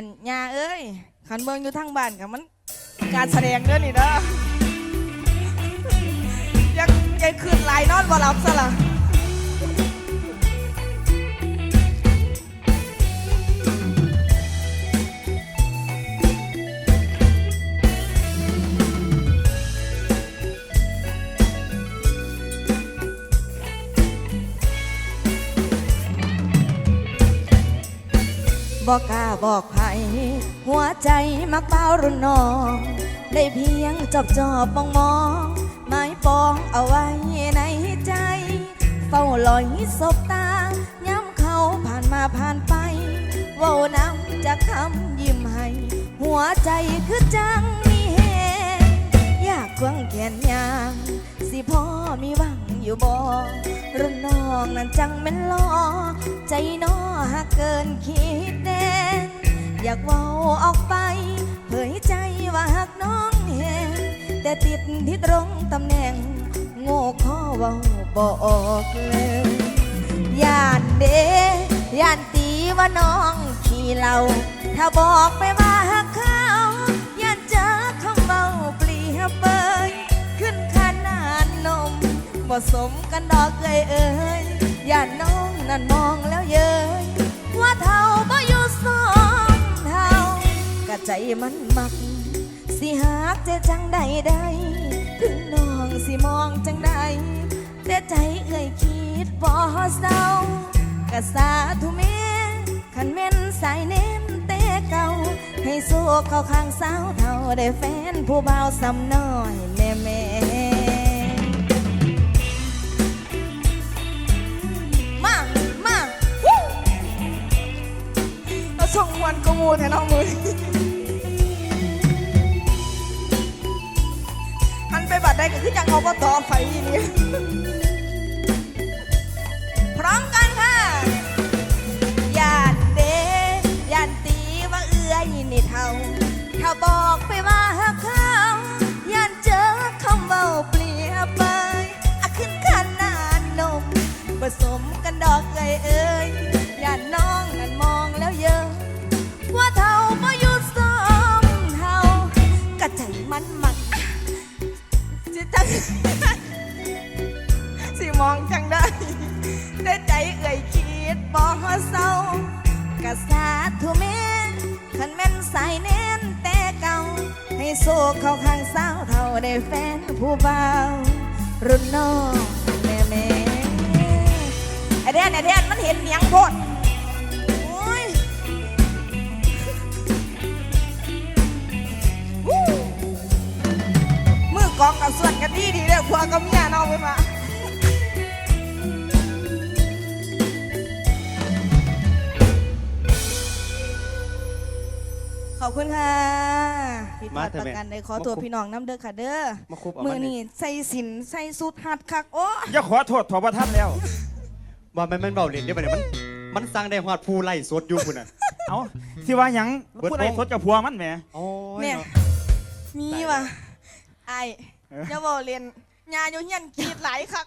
อันยาเอ้ยขันเบิงอยู่ทางบ้านกับมัน การแสดงเด้อนี่เด้อยังยังคืนไลายนอนบ่หลับซะละ บอกกล้าบอกไผหัวใจมักเบารุ่นน้อง ได้เพียงจอบจอบมองมองไม้ปองเอาไว้ในใจ เฝ้าลอยสบตา ย้ำเขาผ่านมาผ่านไป เว้านำจากคำยิ้มให้ หัวใจคือจังมีแหงอยากควงแขนยาง สิพ่อมีหวังอยู่บ่ร นั้นจังเป็นลอใจน้อหักเกินคิดแน่นอยากว้าออกไป เผยใจว่าหักน้องแหงแต่ติดที่ตรงตำแหน่ง โง่ข้อว้าบอกเลยย่านเดย่านตีว่าน้องขี้เหล่าถ้าบอกไปว่าหักเขาย่านเจอคำเว้าเปลี่ยเบยขึ้นขนาดนมบ่สมกันดอกเอ้ยเอ้ย อย่าน้องนั่นมองแล้วเย้ยว่าเท่าบ่อยู่สองเท่ากะใจมันมัก สิหากเจจังใดใดถึงน้องสิมองจังใดแต่ใจเอ้ยคิดบ่เศร้ากะสาธุแม่ขันแม่นสายเน้นแต่เก่าให้สู้เข้าข้างสาวเท่าได้แฟนผู้บ่าวสำน้อย วนกมูแทนน้องมือหันไปบัดได้ก็คือจังเอาปต่อไฟนี่พร้อมกันค่ะยานเดยานตีว่าเอื้อยนี่เท่าถ้าบอกไปว่าหักเขายานเจอคำเบาเปลี่ยนไปอะขึ้นขนาดนมผสมกันดอกเอ้ยเอ้ มองจังได้ได้ใจเอ่ยคิดบ่เศร้ากะสาธุแม่ขันแม่นสายแน่นแต่เก่า ให้โซเข้าข้างสาวเท่าได้แฟนผู้เบารุ่นน้องแม่แม่ไอเดนไอเดนมันเห็นเนียงโพดโอ้ยวู้มือกองกับส่วนกันดีดีเลยพวกกับเมียเนาะไปมา อบคุณค่ะพี่ปาดประกันได้ขอตัวพี่น้องน้ำเด้อค่ะเด้อมาคุบเอามืมัอนนี่นี่ใส่สินใส่สุดหัดคักโอ้อย่าขอโทษถอประทับแล้วว่ามันมันเบาเล่นได้ปะเนี่ยมันมันสร้างได้ฮอดผู้ไล่สดอยู่พุ่นน่ะเอาสิว่าหยังเบิดผู้ใดวงสดกับผัวมันแหมโอ้ยเนี่ยเนาะมีว่ะไอ้เอออย่าบอกเรียนยาอยู่เฮียนกรีดไหลายคัก